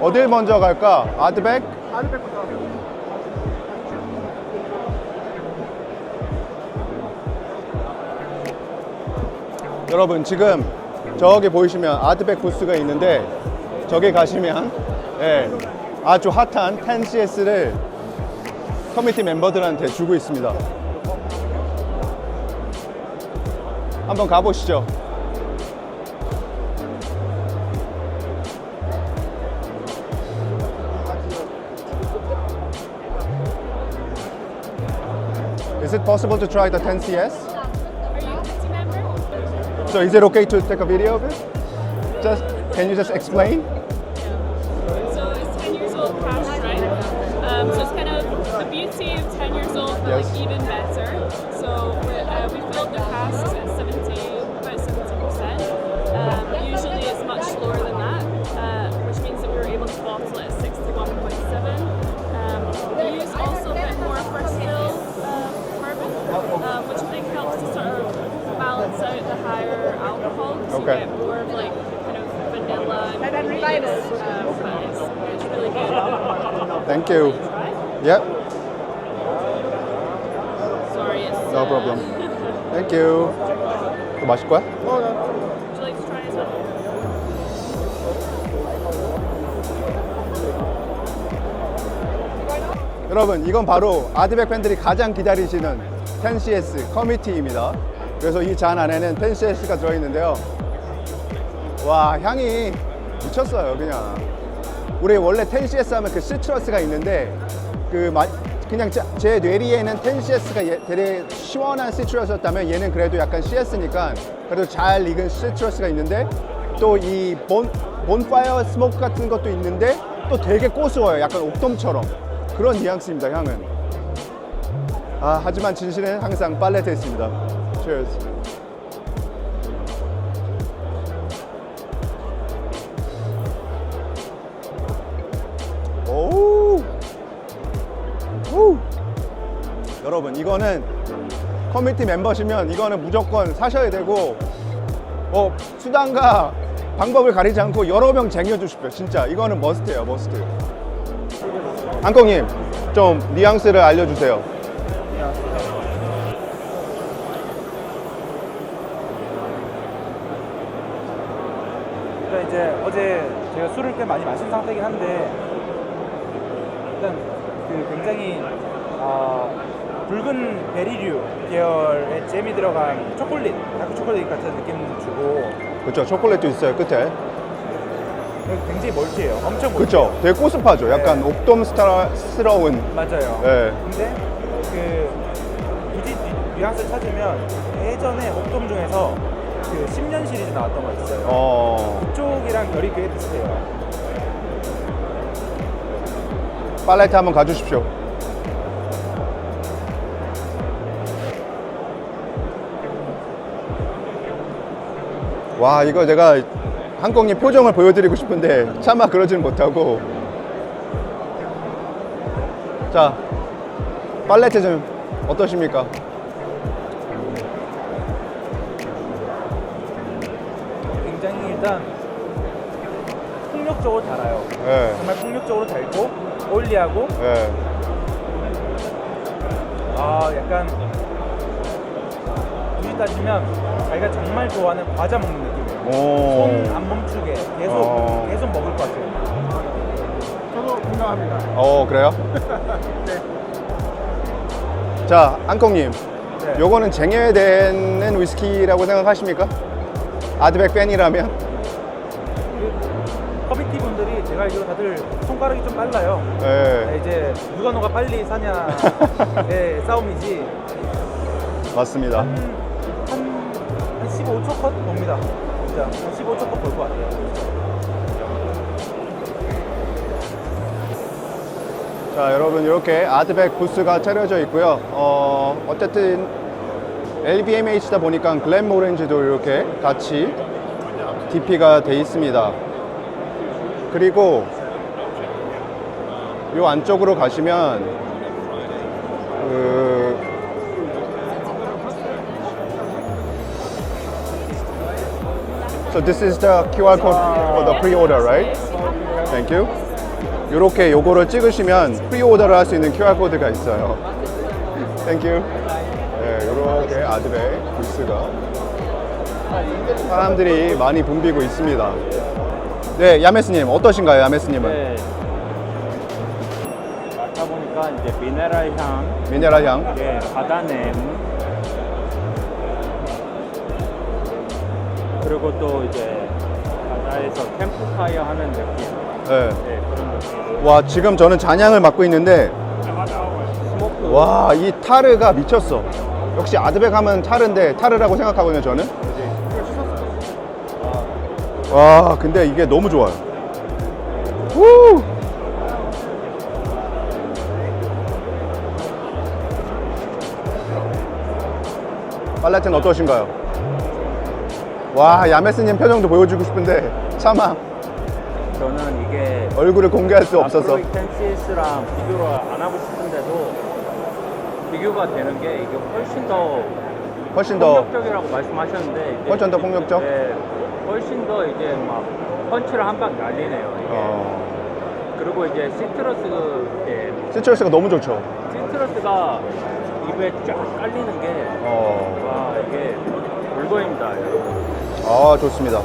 어딜 먼저 갈까? 아드백? 아드백부터. 여러분 지금 저기 보이시면 아드백 부스가 있는데 저기 가시면 예, 아주 핫한 10CS를 커뮤니티 멤버들한테 주고 있습니다. 한번 가보시죠. Is it possible to try the 10CS? Are you a Pepsi member? So is it okay to take a video of it? Just can you just explain? So it's 10 years old cash, right? Um, so it's kind of the beauty of 10 years old, but Yes. like even better. Alcohol. So Okay. you get more of like kind of vanilla and um, but it's, really good. Thank you. Yep, Sorry, it's. no uh, problem. Thank you. 또 마실 거야? 어, 나 Would you like to try as well? 여러분 이건 바로 아드백 팬들이 가장 기다리시는 10CS 커미티입니다. 그래서 이 잔 안에는 10CS가 들어있는데요. 와 향이 미쳤어요 그냥. 우리 원래 10CS 하면 그 시트러스가 있는데 그 마- 그냥 제, 제 뇌리에는 10CS가 되게 시원한 시트러스였다면 얘는 그래도 약간 CS니까 그래도 잘 익은 시트러스가 있는데 또 이 본, 본파이어 스모크 같은 것도 있는데 또 되게 고소해요. 약간 옥돔처럼. 그런 뉘앙스입니다, 향은. 아, 하지만 진실은 항상 팔레트에 있습니다. Cheers. 오! 오! 여러분, 이거는 커뮤니티 멤버시면 이거는 무조건 사셔야 되고, 어, 수단과 방법을 가리지 않고 여러 병 쟁여주십시오. 진짜. 이거는 머스트예요, 머스트. 안콩님, 좀 뉘앙스를 알려주세요. 이제 어제 제가 술을 꽤 많이 마신 상태이긴 한데 일단 그 굉장히 아, 붉은 베리류 계열의 잼이 들어간 초콜릿, 다크 초콜릿 같은 느낌 주고 그렇죠. 초콜릿도 있어요, 끝에. 굉장히 멀티해요. 엄청 멀티. 그렇죠. 되게 꼬습하죠. 약간 네. 옥돔 스타스러운. 맞아요. 네. 근데 그 굳이 뉘- 뉘앙스 찾으면 예전에 옥돔 중에서 그 10년 시리즈 나왔던 거 있어요. 어, 그쪽이랑 결이 꽤 비슷해요. 팔레트 한번 가주십시오. 와, 이거 제가 한국님 표정을 보여드리고 싶은데 차마 그러지는 못하고. 자, 팔레트 좀 어떠십니까? 일단 폭력적으로 달아요. 예, 정말 폭력적으로 달고 올리하고 예. 아 약간 굳이 따지면 자기가 정말 좋아하는 과자 먹는 느낌이에요. 오. 손 안 멈추게 계속 어. 계속 먹을 것 같아요. 저도 공감합니다. 어, 그래요? 자, 안콩님. 네. 요거는 쟁여야 되는 위스키라고 생각하십니까? 아드백 팬이라면? 분들이 제가 알기로 다들 손가락이 좀 빨라요. 예. 네, 이제 누가 누가 빨리 사냐의 싸움이지 맞습니다. 한, 한, 한 15초 컷 봅니다. 진짜 한 15초 컷 볼 것 같아요. 자, 여러분 이렇게 아드백 부스가 차려져 있고요. 어, 어쨌든 LVMH다 보니까 글램 오렌지도 이렇게 같이 DP가 돼 있습니다. 그리고 이 안쪽으로 가시면 그 So this is the QR code for the pre-order, right? Thank you. 이렇게 요거를 찍으시면 프리오더를 할 수 있는 QR코드가 있어요. 땡큐. 네, 이렇게 아드백 부스가 사람들이 많이 붐비고 있습니다. 네, 야메스님 어떠신가요, 야메스님은? 네. 맡아 보니까 이제 미네랄 향, 미네랄 향. 예, 바다 냄, 그리고 또 이제 바다에서 캠프파이어 하는 느낌, 네. 예, 그런 느낌. 와, 지금 저는 잔향을 맡고 있는데 스모크. 와, 이 타르가 미쳤어. 역시 아드백 하면 타르인데 타르라고 생각하거든요, 저는. 와, 근데 이게 너무 좋아요. 우! 팔라틴 어떠신가요? 와, 야메스님 표정도 보여주고 싶은데 차마 저는 이게 얼굴을 공개할 수 없어서. 앞으로 텐시스랑 비교를 안 하고 싶은데도 비교가 되는 게 이게 훨씬 더 훨씬 더 폭력적이라고 말씀하셨는데 이제 훨씬 더 폭력적? 네, 훨씬 더 이제 막 펀치를 한 방 날리네요. 이게. 어, 그리고 이제 시트러스 예, 시트러스가 너무 좋죠. 시트러스가 입에 쫙 깔리는 게 어, 와 이게 물건입니다 여러분. 아 좋습니다.